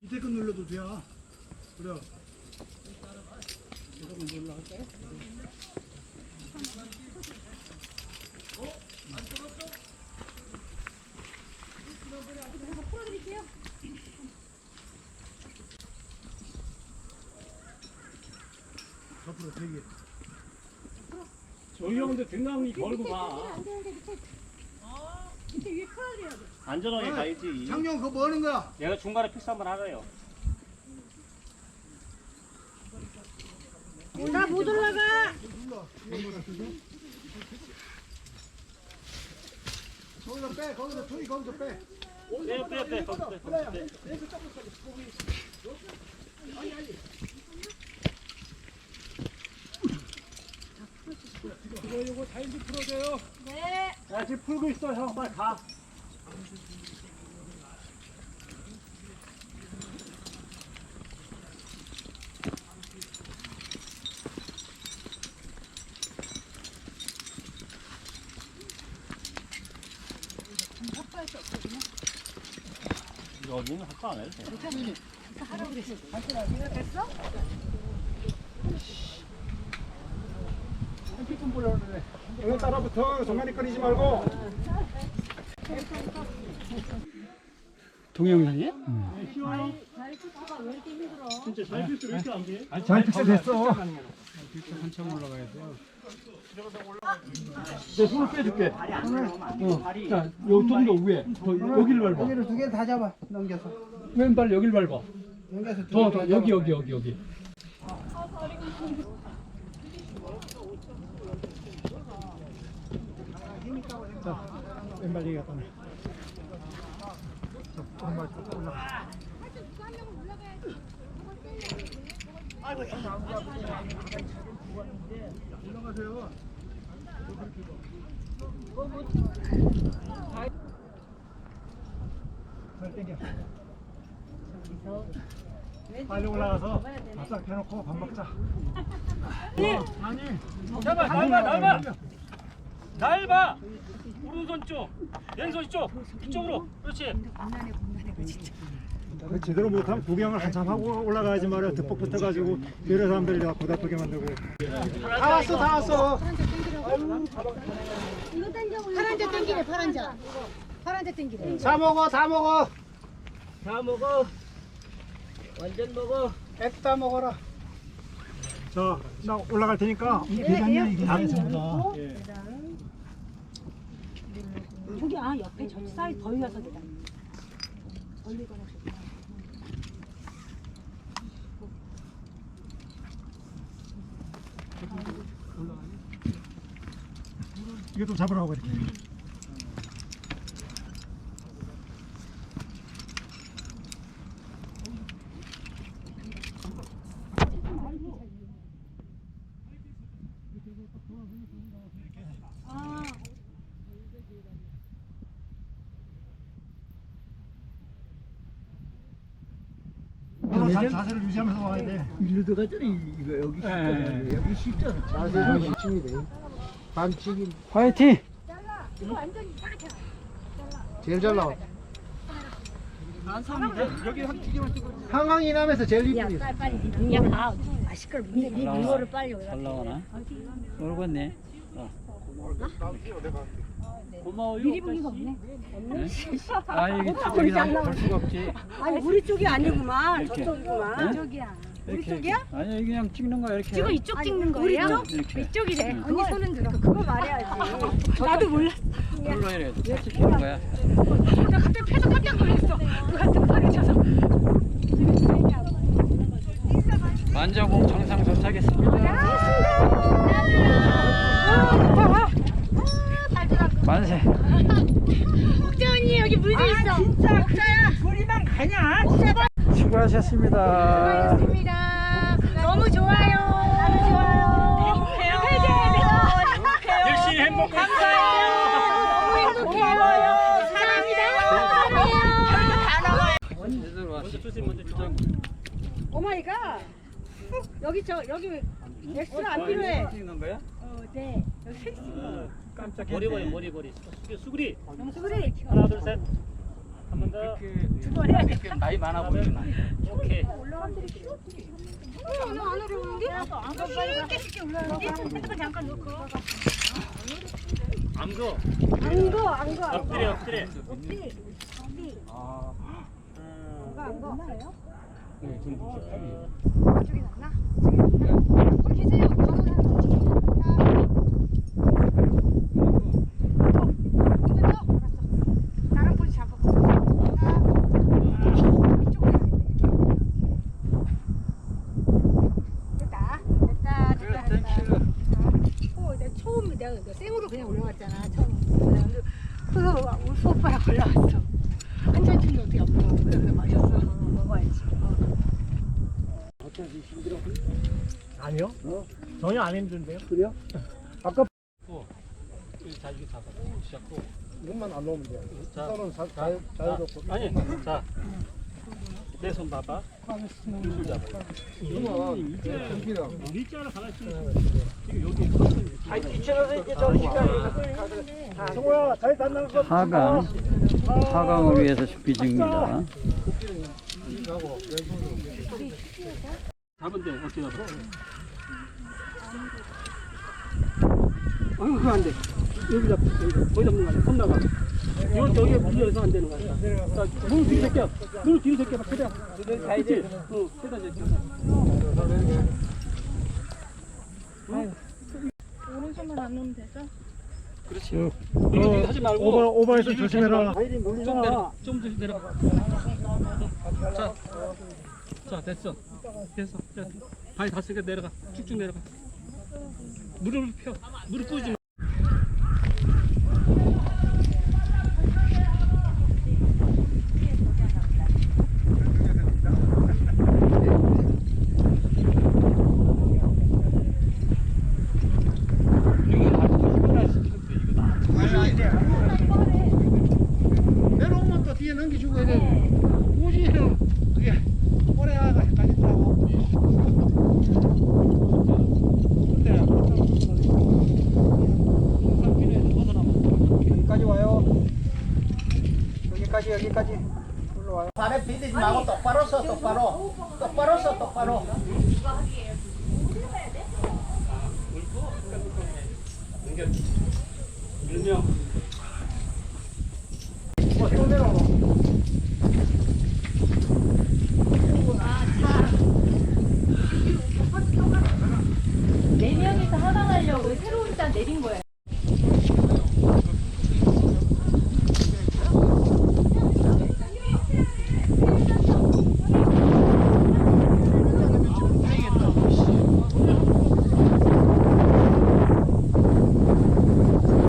밑에 거 눌러도 돼요. 그래. 이거 먼저 올라갈까요? 옆으로 되게. 저희 형들 등강이 걸고 가. 안 되는데 밑에 돼. 안전하게 가야지. 장룡 그거 뭐 하는 거야? 내가 중간에 필수 한번 하래요. 나 못 올라가. 거기서 빼, 거기서 토이 거기서 빼. 빼, 빼, 빼, 거기 빼, 거기 빼. 이거 이거 다인지 풀어줘요. 네. 야, 지금 풀고 있어, 형. 빨리 가. 여기는 학과 안 해도 돼. 여기 따라붙어. 정면에 끊이지 말고. 동영상이야? 진짜 잘 필수 왜 이렇게 안 돼? 잘 픽스 됐어. 한참 올라가야 돼요. 내 손을 빼줄게. 어, 자, 요좀더 위에. 더, 여기를 밟아. 여기를 두 개 다 잡아 넘겨서 왼발 여기를 밟아. 넘겨서 두 더, 개 더, 여기, 여기, 여기, 여기. 왼발 얘기 갖다 놔. 왼발 쭉 올라가. 땡겨. 빨리 올라가서 밥싹 해놓고 밥 먹자. 잡아, 날봐, 날봐. 날 봐. 오른손 쪽, 왼손 쪽, 이쪽으로. 그렇지. 그 제대로 못하면 구경을 한참 하고 올라가야지 말이야. 득복 붙어가지고 여러 사람들이 다 고답하게 만들고. 다 왔어, 다 왔어. 이거 당겨 올려. 파란 자 당기래 파란 자. 파란 자 당기래. 다 먹어 다 먹어 다 먹어. 완전 먹어. 액다 먹어라 자, 나 올라갈 테니까 이 계단이야 이게 다 전부 다. 저기 아 옆에 저 사이 더 이어서 계단. 올리거나 저기. 이거 좀 잡으라고 이렇게. 자, 자세를 유지하면서 와야 돼. 일로 들어가잖아. 이거 여기 쉽잖아. 여기 쉽잖아. 자세가 반칙이 돼 반칙이 화이팅! 이거 완전 이상하게. 제일 잘 나와 여기 한 튀기만 찍어. 항항 이남에서 제일 야 이쁘지 빨리 빨리. 야 아, 아 시끄러. 네 미모를 빨리 올라. 잘 나오나? 모르겠네. 고마워요. 미리 보기가 없네. 아, 이게 저기 볼 수가 없지. 아니 우리 쪽이 아니구만. 이렇게. 저쪽이구만. 저기야. 우리 이렇게. 쪽이야? 아니, 그냥 찍는 거야, 이렇게. 지금 이쪽 찍는 거예요? 우리 쪽? 이렇게. 이쪽이래. 언니 손은 들어. 그거 말해야지. 나도 몰랐어. 눌러야 돼. 찍는 거야. 나 갑자기 패서 깜짝 놀랐어. 누가 등판을 쳐서. 만자공 정상 도착했습니다. 만세. 옥자 언니 여기 물도 있어. 진짜 옥자야. 소리만 가냐? 진짜. 수고하셨습니다. 수고하셨습니다. 너무 좋아요. 너무 좋아요. 행복해요. 열심히 행복해. 너무 행복해요. 사랑합니다. 사랑해요. 제대로 왔어. 먼저 주세요, 먼저 주세요. 오마이갓. 여기 저 여기 엑스트라 안 필요해. 찍는 거야? 어, 네. 여기 섹시. 머리 머리 머리 머리. 수그리 수그리. 수그리. 하나 둘 셋. 한 번 더. 두번 해야 돼. 나이 많아 않아. 오케이. 안 어려운데? 안 쉽게 쉽게 올라가는데? 핸드폰 잠깐 놓고. 암거. 안 거, 안 거. 엎드려 엎드려. 어디? 아, 안 거, 안 거. 얼마예요? 네, 좀 놨나? 저기 놨나? 됐다. 어, 생으로 그냥 올라왔잖아. 처음. 그래서 울프 오빠랑 올라왔어. 한잔 춤도 어떻게 안 먹어? 그래 그래 마셨어. 먹어야지. 어. 아니요. 전혀 안 힘든데요. 그래요? 자 이거 잡아. 시작고. 이것만 안 넣으면 돼요. 자. 손은 자, 자유, 자유롭고. 아니 자. 내 손 봐봐. 줄 잡아. 이거는 이렇게 일자로 하나 치면 지금 여기 아이 시간이. 성호야 잘 단다는 거. 4강, 4강을 위해서 준비 중입니다. 잡은 데 어떻게 잡아? 아, 그거 안 돼. 여기 잡, 여기 잡, 거기 잡는 거 아니야. 손 나가. 여기, 여기에 물려서 안 되는 거야. 자, 눈 뒤로 제껴. 눈 뒤로 제껴. 최대한. 가야지. 응, 최대한 제껴. 오른손만 안 넣으면 되죠? 그렇지. 이거 하지 말고 오버 오버해서 뒤로 조심해라. 좀 내려, 좀더 내려가. 자, 자 됐어, 됐어. 자, 발이 닿으니까 내려가, 쭉쭉 내려가. 무릎을 펴, 무릎 꿇지 마. 내려오면 또 뒤에 넘겨주고 해야 돼. 굳이 그게 오래 하가 헷갈린다고. 여기까지 와요. 여기까지 여기까지 올라와요. 발에 비대지 말고 똑바로 서 똑바로 똑바로 서 똑바로. 일명. 어, 또 내려오고.